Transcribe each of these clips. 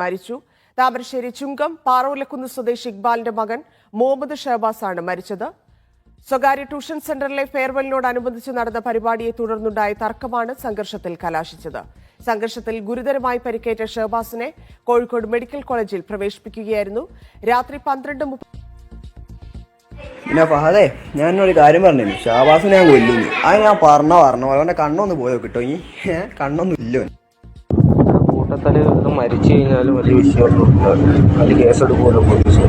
മരിച്ചു. താമരശ്ശേരി ചുങ്കം പാറോലക്കുന്ന് സ്വദേശി ഇക്ബാലിന്റെ മകൻ മുഹമ്മദ് ഷഹബാസ് ആണ് മരിച്ചത്. സ്വകാര്യ ട്യൂഷൻ സെന്ററിലെ ഫെയർവെല്ലിനോടനുബന്ധിച്ച് നടന്ന പരിപാടിയെ തുടർന്നുണ്ടായ തർക്കമാണ് സംഘർഷത്തിൽ കലാശിച്ചത്. സംഘർഷത്തിൽ ഗുരുതരമായി പരിക്കേറ്റ ഷഹബാസിനെ കോഴിക്കോട് മെഡിക്കൽ കോളേജിൽ പ്രവേശിപ്പിക്കുകയായിരുന്നു. രാത്രി പന്ത്രണ്ട് മുപ്പ- പിന്നെ ഞാൻ ഒരു കാര്യം പറഞ്ഞു ഷാബാസിനെ ഞാൻ കൊല്ലുന്നു. അത് ഞാൻ പറഞ്ഞ പറഞ്ഞു അവന്റെ കണ്ണൊന്ന് പോയോ കിട്ടോ ഈ കണ്ണൊന്നും ഇല്ലോ ഇത് മരിച്ചു കഴിഞ്ഞാലും വലിയ വിഷയമൊന്നും അതിൽ കേസെടുക്കുമല്ലോ പോലീസ്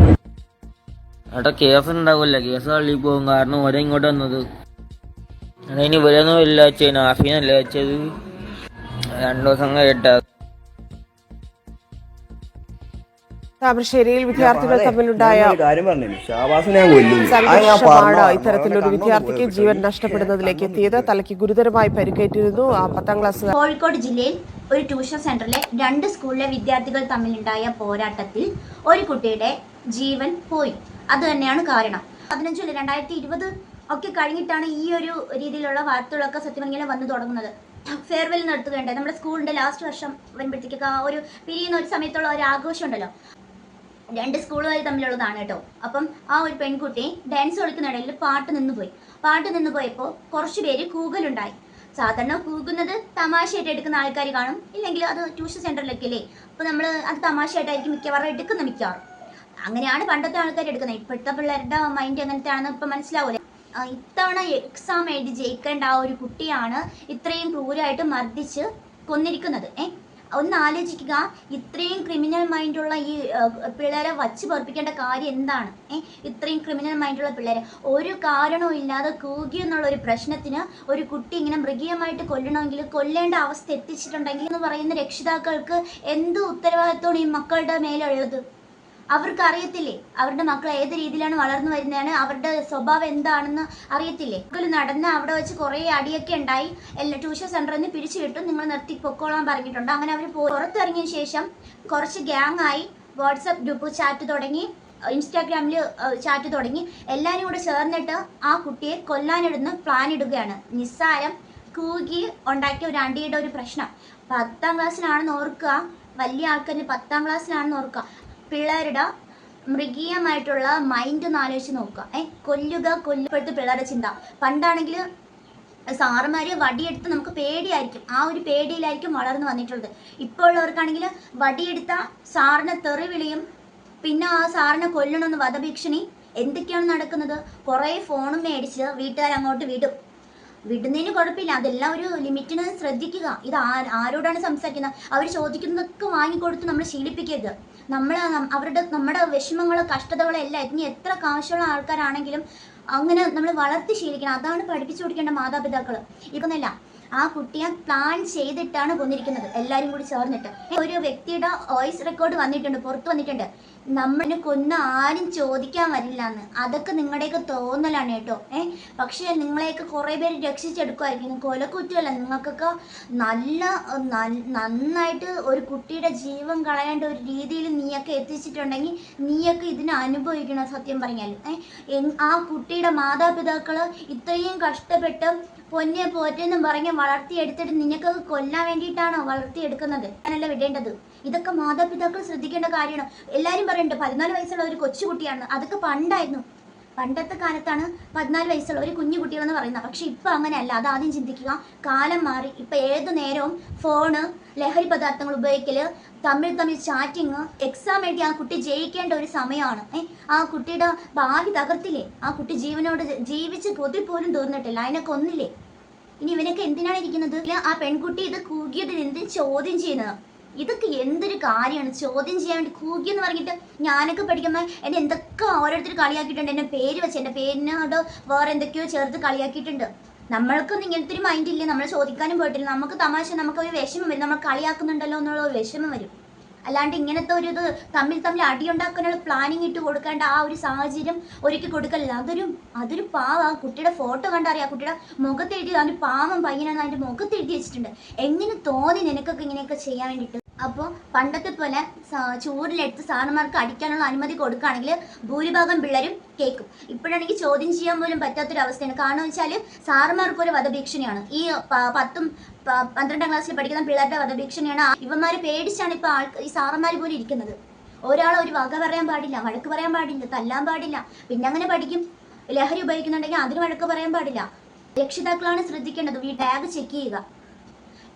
അവിടെ കേസ് ഉണ്ടാവില്ല കേസ് തള്ളി പോകും. കാരണം ഒരേ ഇങ്ങോട്ട് വന്നത്. ഇനി ഇവരൊന്നും ഇല്ല വെച്ചത് ആഫീനല്ല വെച്ചത്? രണ്ടു ദിവസം കഴിയട്ടെ താമരശ്ശേരിയിൽ വിദ്യാർത്ഥികൾ തമ്മിലുണ്ടായ സംഘർഷമാണ് ഇത്തരത്തിലൊരു വിദ്യാർത്ഥിക്ക് ജീവൻ നഷ്ടപ്പെടുന്നതിലേക്ക് എത്തിയത് തലയ്ക്ക് ഗുരുതരമായി പരിക്കേറ്റിരുന്നു. ആ പത്താം ക്ലാസ് കോഴിക്കോട് ജില്ലയിൽ ഒരു ട്യൂഷൻ സെന്ററിലെ രണ്ട് സ്കൂളിലെ വിദ്യാർത്ഥികൾ തമ്മിലുണ്ടായ പോരാട്ടത്തിൽ ഒരു കുട്ടിയുടെ ജീവൻ പോയി. അത് തന്നെയാണ് കാരണം. പതിനഞ്ചു രണ്ടായിരത്തി ഇരുപത് ഒക്കെ കഴിഞ്ഞിട്ടാണ് ഈ ഒരു രീതിയിലുള്ള വാർത്തകളൊക്കെ സത്യമെങ്കിലും വന്നു തുടങ്ങുന്നത്. ഫെയർവെൽ നടത്തുകയുണ്ടായി. നമ്മുടെ സ്കൂളിന്റെ ലാസ്റ്റ് വർഷം വരുമ്പോഴത്തേക്കൊക്കെ ആ ഒരു പിരിയുന്ന ഒരു സമയത്തുള്ള ഒരു ആഘോഷം ഉണ്ടല്ലോ രണ്ട് സ്കൂളുകൾ തമ്മിലുള്ളതാണ് കേട്ടോ. അപ്പം ആ ഒരു പെൺകുട്ടി ഡാൻസ് കളിക്കുന്നിടയിൽ പാട്ട് നിന്ന് പോയി പാട്ട് നിന്ന് പോയപ്പോൾ കുറച്ച് പേര് കൂകലുണ്ടായി. സാധാരണ കൂകുന്നത് തമാശയായിട്ട് എടുക്കുന്ന ആൾക്കാർ കാണും. ഇല്ലെങ്കിൽ അത് ട്യൂഷൻ സെന്ററിലൊക്കെ അല്ലേ അപ്പോൾ നമ്മൾ അത് തമാശയായിട്ടായിരിക്കും മിക്കവാറും എടുക്കുന്ന മിക്കവാറും. അങ്ങനെയാണ് പണ്ടത്തെ ആൾക്കാർ എടുക്കുന്നത്. ഇപ്പോഴത്തെ പിള്ളേരുടെ മൈൻഡ് എങ്ങനത്തെ ആണെന്ന് ഇപ്പം മനസ്സിലാവൂലേ. ഇത്തവണ എക്സാം എഴുതി ജയിക്കേണ്ട ആ ഒരു കുട്ടിയാണ് ഇത്രയും ക്രൂരായിട്ട് മർദ്ദിച്ച് കൊന്നിരിക്കുന്നത്. ഏ? ഒന്ന് ആലോചിക്കുക ഇത്രയും ക്രിമിനൽ മൈൻഡുള്ള ഈ പിള്ളേരെ വച്ച് പറപ്പിക്കേണ്ട കാര്യം എന്താണ്? ഇത്രയും ക്രിമിനൽ മൈൻഡുള്ള പിള്ളേരെ. ഒരു കാരണവും ഇല്ലാതെ കൂകി എന്നുള്ള ഒരു പ്രശ്നത്തിന് ഒരു കുട്ടി ഇങ്ങനെ മൃഗീയമായിട്ട് കൊല്ലണമെങ്കിൽ കൊല്ലേണ്ട അവസ്ഥ എത്തിച്ചിട്ടുണ്ടെങ്കിൽ എന്ന് പറയുന്ന രക്ഷിതാക്കൾക്ക് എന്ത് ഉത്തരവാദിത്വമാണ് ഈ മക്കളുടെ മേലുള്ളത്? അവർക്ക് അറിയത്തില്ലേ അവരുടെ മക്കൾ ഏത് രീതിയിലാണ് വളർന്നു വരുന്നതാണ്? അവരുടെ സ്വഭാവം എന്താണെന്ന് അറിയത്തില്ലേ? മക്കൾ നടന്ന് അവിടെ വെച്ച് കുറേ അടിയൊക്കെ ഉണ്ടായി. എല്ലാ ട്യൂഷൻ സെന്ററിൽ നിന്ന് പിരിച്ചു കിട്ടും. നിങ്ങൾ നിർത്തി പൊക്കോളാൻ പറഞ്ഞിട്ടുണ്ട്. അങ്ങനെ അവർ പുറത്തിറങ്ങിയ ശേഷം കുറച്ച് ഗ്യാങ് ആയി. വാട്സപ്പ് ഗ്രൂപ്പ് ചാറ്റ് തുടങ്ങി. ഇൻസ്റ്റാഗ്രാമിൽ ചാറ്റ് തുടങ്ങി. എല്ലാവരും കൂടെ ചേർന്നിട്ട് ആ കുട്ടിയെ കൊല്ലാനിടുന്ന പ്ലാൻ ഇടുകയാണ്. നിസ്സാരം കൂകി ഉണ്ടാക്കിയ ഒരു അണ്ടിയുടെ ഒരു പ്രശ്നം. പത്താം ക്ലാസ്സിലാണെന്ന് ഓർക്കുക. വലിയ ആൾക്കാർ പത്താം ക്ലാസ്സിലാണെന്ന് ഓർക്കുക. പിള്ളേരുടെ മൃഗീയമായിട്ടുള്ള മൈൻഡ് ഒന്ന് ആലോചിച്ച് നോക്കുക. ഏ കൊല്ലുക കൊല്ലപ്പെടുത്ത് പിള്ളേരുടെ ചിന്ത. പണ്ടാണെങ്കിൽ സാറുമാര് വടിയെടുത്ത് നമുക്ക് പേടിയായിരിക്കും. ആ ഒരു പേടിയിലായിരിക്കും വളർന്നു വന്നിട്ടുള്ളത്. ഇപ്പോൾ ഉള്ളവർക്കാണെങ്കിൽ വടിയെടുത്ത സാറിനെ തെറി വിളിയും പിന്നെ ആ സാറിനെ കൊല്ലണമെന്ന് വധഭീഷണി എന്തൊക്കെയാണ് നടക്കുന്നത്? കുറേ ഫോണും മേടിച്ച് വീട്ടുകാർ അങ്ങോട്ട് വിടും. വിടുന്നതിന് കുഴപ്പമില്ല. അതെല്ലാം ഒരു ലിമിറ്റിന് ശ്രദ്ധിക്കുക. ഇത് ആരോടാണ് സംസാരിക്കുന്നത്? അവർ ചോദിക്കുന്നതൊക്കെ വാങ്ങിക്കൊടുത്ത് നമ്മൾ ശീലിപ്പിക്കരുത്. നമ്മൾ അവരുടെ നമ്മുടെ വിഷമങ്ങളോ കഷ്ടതകളോ എല്ലാം ഇനി എത്ര കാശുള്ള ആൾക്കാരാണെങ്കിലും അങ്ങനെ നമ്മൾ വളർത്തി ശീലിക്കണം. അതാണ് പഠിപ്പിച്ചു കൊടുക്കേണ്ട മാതാപിതാക്കൾ ഇപ്പൊന്നല്ല ആ കുട്ടിയെ പ്ലാൻ ചെയ്തിട്ടാണ് കൊന്നിരിക്കുന്നത് എല്ലാവരും കൂടി ചേർന്നിട്ട്. ഒരു വ്യക്തിയുടെ വോയിസ് റെക്കോർഡ് വന്നിട്ടുണ്ട് പുറത്ത് വന്നിട്ടുണ്ട്. നമ്മളിനെ കൊന്ന ആരും ചോദിക്കാൻ വരില്ല എന്ന് അതൊക്കെ നിങ്ങളുടെയൊക്കെ തോന്നലാണ് കേട്ടോ. ഏ? പക്ഷേ നിങ്ങളെയൊക്കെ കുറേ പേര് രക്ഷിച്ചെടുക്കുമായിരിക്കും കൊലക്കുറ്റമല്ല നിങ്ങൾക്കൊക്കെ നല്ല നന്നായിട്ട് ഒരു കുട്ടിയുടെ ജീവൻ കളയേണ്ട ഒരു രീതിയിൽ നീയൊക്കെ എത്തിച്ചിട്ടുണ്ടെങ്കിൽ നീയൊക്കെ ഇതിനെ അനുഭവിക്കണം സത്യം പറഞ്ഞാൽ ഏ? ആ കുട്ടിയുടെ മാതാപിതാക്കൾ ഇത്രയും കഷ്ടപ്പെട്ട് പൊന്നെ പോറ്റെന്നും പറഞ്ഞ് വളർത്തിയെടുത്തിട്ട് നിനക്ക് കൊല്ലാൻ വേണ്ടിയിട്ടാണോ വളർത്തിയെടുക്കുന്നത്? അങ്ങനല്ല വിടേണ്ടത്. ഇതൊക്കെ മാതാപിതാക്കൾ ശ്രദ്ധിക്കേണ്ട കാര്യമാണ്. എല്ലാരും പറയുന്നുണ്ട് പതിനാല് വയസ്സുള്ള ഒരു കൊച്ചുകുട്ടിയാണ്. അതൊക്കെ പണ്ടായിരുന്നു. പണ്ടത്തെ കാലത്താണ് പതിനാല് വയസ്സുള്ള ഒരു കുഞ്ഞു കുട്ടികളെന്ന് പറയുന്നത്. പക്ഷെ ഇപ്പം അങ്ങനെയല്ല. അത് ആദ്യം ചിന്തിക്കുക. കാലം മാറി. ഇപ്പം ഏത് നേരവും ഫോണ് ലഹരി പദാർത്ഥങ്ങൾ ഉപയോഗിക്കൽ തമ്മിൽ തമ്മിൽ ചാറ്റിങ് എക്സാം എഴുതി ആ കുട്ടി ജയിക്കേണ്ട ഒരു സമയമാണ്. ആ കുട്ടിയുടെ ഭാവി തകർത്തില്ലേ? ആ കുട്ടി ജീവനോട് ജീവിച്ച് കൊതി പോലും തീർന്നിട്ടില്ല അതിനെ ഒന്നില്ലേ? ഇനി ഇവനൊക്കെ എന്തിനാണ് ഇരിക്കുന്നത്? ആ പെൺകുട്ടി ഇത് കൂകിയത് എന്ത് ചോദ്യം ചെയ്യുന്നത്? ഇതൊക്കെ എന്തൊരു കാര്യമാണ്? ചോദ്യം ചെയ്യാൻ വേണ്ടി കൂകി എന്ന് പറഞ്ഞിട്ട് ഞാനൊക്കെ പഠിക്കുമ്പോൾ എന്നെ എന്തൊക്കെ ഓരോരുത്തർ കളിയാക്കിയിട്ടുണ്ട്. എന്റെ പേര് വെച്ച് എന്റെ പേരിനോട് വേറെ എന്തൊക്കെയോ ചേർത്ത് കളിയാക്കിയിട്ടുണ്ട്. നമ്മൾക്കൊന്നും ഇങ്ങനത്തെ ഒരു മൈൻഡ് ഇല്ല. നമ്മൾ ചോദിക്കാനും പോയിട്ടില്ല. നമുക്ക് തമാശ നമുക്ക് ഒരു വിഷമം വരും. നമ്മൾ കളിയാക്കുന്നുണ്ടല്ലോ എന്നുള്ള ഒരു വിഷമം വരും. അല്ലാണ്ട് ഇങ്ങനത്തെ ഒരു ഇത് തമ്മിൽ തമ്മിൽ അടിയുണ്ടാക്കാനുള്ള പ്ലാനിങ് ഇട്ട് കൊടുക്കേണ്ട ആ ഒരു സാഹചര്യം ഒരുക്കി കൊടുക്കലില്ല. അതൊരു അതൊരു പാവ. ആ കുട്ടിയുടെ ഫോട്ടോ കണ്ടറിയാം. കുട്ടിയുടെ മുഖത്ത് എഴുതി അതിന് പാവം പയ്യനാണ് അതിന്റെ മുഖത്ത് എഴുതി വെച്ചിട്ടുണ്ട്. എങ്ങനെ തോന്നി നിനക്കൊക്കെ ഇങ്ങനെയൊക്കെ ചെയ്യാൻ വേണ്ടിയിട്ട്? അപ്പോൾ പണ്ടത്തെ പോലെ ചൂടിലെടുത്ത് സാറന്മാർക്ക് അടിക്കാനുള്ള അനുമതി കൊടുക്കുകയാണെങ്കിൽ ഭൂരിഭാഗം പിള്ളേരും കേൾക്കും. ഇപ്പോഴാണെങ്കിൽ ചോദ്യം ചെയ്യാൻ പോലും പറ്റാത്തൊരവസ്ഥയാണ്. കാരണം വെച്ചാൽ സാറന്മാർക്ക് ഒരു വധഭീഷണിയാണ്. ഈ പത്തും പന്ത്രണ്ടാം ക്ലാസ്സിൽ പഠിക്കുന്ന പിള്ളേരുടെ വധഭീഷണിയാണ് ഇവന്മാർ പേടിച്ചാണ് ഇപ്പോൾ ആൾ ഈ സാറന്മാർ പോലും ഇരിക്കുന്നത്. ഒരാളെ ഒരു വക പറയാൻ പാടില്ല വഴക്ക് പറയാൻ പാടില്ല തല്ലാൻ പാടില്ല പിന്നെ അങ്ങനെ പഠിക്കും. ലഹരി ഉപയോഗിക്കുന്നുണ്ടെങ്കിൽ അതിന് വഴക്ക് പറയാൻ പാടില്ല. രക്ഷിതാക്കളാണ് ശ്രദ്ധിക്കേണ്ടത്. ഈ ടാഗ് ചെക്ക് ചെയ്യുക.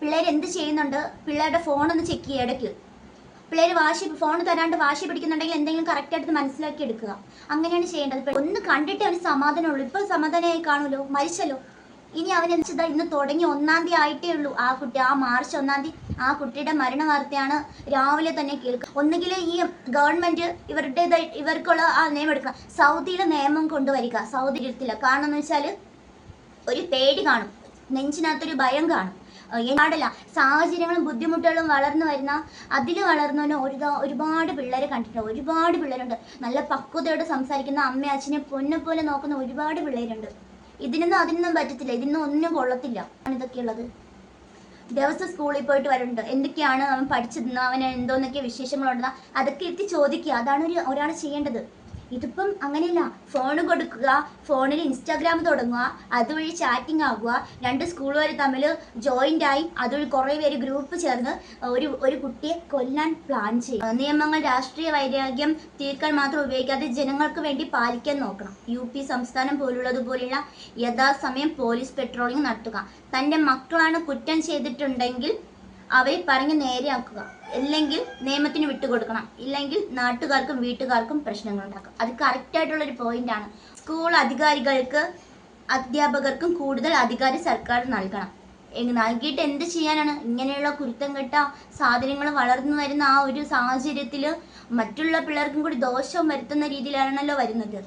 പിള്ളേർ എന്ത് ചെയ്യുന്നുണ്ട്? പിള്ളേരുടെ ഫോൺ ഒന്ന് ചെക്ക് ചെയ്യുക ഇടയ്ക്ക്. പിള്ളേർ വാശി ഫോൺ തരാണ്ട് വാശി പിടിക്കുന്നുണ്ടെങ്കിൽ എന്തെങ്കിലും കറക്റ്റ് ആയിട്ട് മനസ്സിലാക്കി എടുക്കുക. അങ്ങനെയാണ് ചെയ്യേണ്ടത്. ഒന്ന് കണ്ടിട്ട് അവന് സമാധാനമുള്ളൂ. ഇപ്പോൾ സമാധാനമായി കാണുമല്ലോ? മരിച്ചല്ലോ? ഇനി അവൻ എന്താ ഇന്ന് തുടങ്ങി ഒന്നാം തീയതി ആയിട്ടേ ഉള്ളൂ. ആ കുട്ടി ആ മാർച്ച് ഒന്നാം തീയതി ആ കുട്ടിയുടെ മരണ വാർത്തയാണ് രാവിലെ തന്നെ കേൾക്കുക. ഒന്നുകിൽ ഈ ഗവൺമെന്റ് ഇവരുടേതായി ഇവർക്കുള്ള ആ നിയമം എടുക്കുക സൗദിയിലെ നിയമം കൊണ്ടുവരിക. സൗദി ഇരുത്തില്ല കാരണം എന്ന് വെച്ചാൽ ഒരു പേടി കാണും. നെഞ്ചിനകത്തൊരു ഭയം കാണും. പാടില്ല. സാഹചര്യങ്ങളും ബുദ്ധിമുട്ടുകളും വളർന്നു വരുന്ന അതിൽ വളർന്നവന് ഒരു ഒരുപാട് പിള്ളേരെ കണ്ടിട്ടുണ്ട്. ഒരുപാട് പിള്ളേരുണ്ട്. നല്ല പക്വതയോട് സംസാരിക്കുന്ന അമ്മ അച്ഛനെ പൊന്നെ പോലെ നോക്കുന്ന ഒരുപാട് പിള്ളേരുണ്ട്. ഇതിനൊന്നും അതിനൊന്നും പറ്റത്തില്ല. ഇതിനൊന്നും ഒന്നും കൊള്ളത്തില്ല. ഇതൊക്കെയുള്ളത്. ദിവസം സ്കൂളിൽ പോയിട്ട് വരുന്നുണ്ട് എന്തൊക്കെയാണ് അവൻ പഠിച്ചതെന്ന് അവന് എന്തോന്നൊക്കെ വിശേഷങ്ങളുണ്ടെന്ന്. അതൊക്കെ എത്തി ചോദിക്കുക. അതാണ് ഒരു ഒരാൾ ചെയ്യേണ്ടത്. ഇതിപ്പം അങ്ങനെയല്ല ഫോൺ കൊടുക്കുക ഫോണിൽ ഇൻസ്റ്റാഗ്രാം തുടങ്ങുക അതുവഴി ചാറ്റിംഗ് ആകുക രണ്ട് സ്കൂളുകാർ തമ്മിൽ ജോയിന്റ് ആയി അതുവഴി കുറേ പേര് ഗ്രൂപ്പ് ചേർന്ന് ഒരു ഒരു കുട്ടിയെ കൊല്ലാൻ പ്ലാൻ ചെയ്യും നിയമങ്ങൾ രാഷ്ട്രീയ വൈരാഗ്യം തീർക്കാൻ മാത്രം ഉപയോഗിക്കാതെ ജനങ്ങൾക്ക് വേണ്ടി പാലിക്കാൻ നോക്കണം. യു പി സംസ്ഥാനം പോലുള്ളതുപോലെയുള്ള യഥാസമയം പോലീസ് പെട്രോളിംഗ് നടത്തുക. തന്റെ മക്കളാണ് കുറ്റം ചെയ്തിട്ടുണ്ടെങ്കിൽ അവരെ പറഞ്ഞ് നേരെയാക്കുക. അല്ലെങ്കിൽ നിയമത്തിന് വിട്ടുകൊടുക്കണം. ഇല്ലെങ്കിൽ നാട്ടുകാർക്കും വീട്ടുകാർക്കും പ്രശ്നങ്ങൾ ഉണ്ടാക്കും അത് കറക്റ്റായിട്ടുള്ളൊരു പോയിന്റാണ് സ്കൂൾ അധികാരികൾക്ക് അധ്യാപകർക്കും കൂടുതൽ അധികാരം സർക്കാർ നൽകണം. നൽകിയിട്ട് എന്ത് ചെയ്യാനാണ്? ഇങ്ങനെയുള്ള കുരുത്തം കെട്ട സാധനങ്ങൾ വളർന്നു വരുന്ന ആ ഒരു സാഹചര്യത്തിൽ മറ്റുള്ള പിള്ളേർക്കും കൂടി ദോഷം വരുത്തുന്ന രീതിയിലാണല്ലോ വരുന്നത്.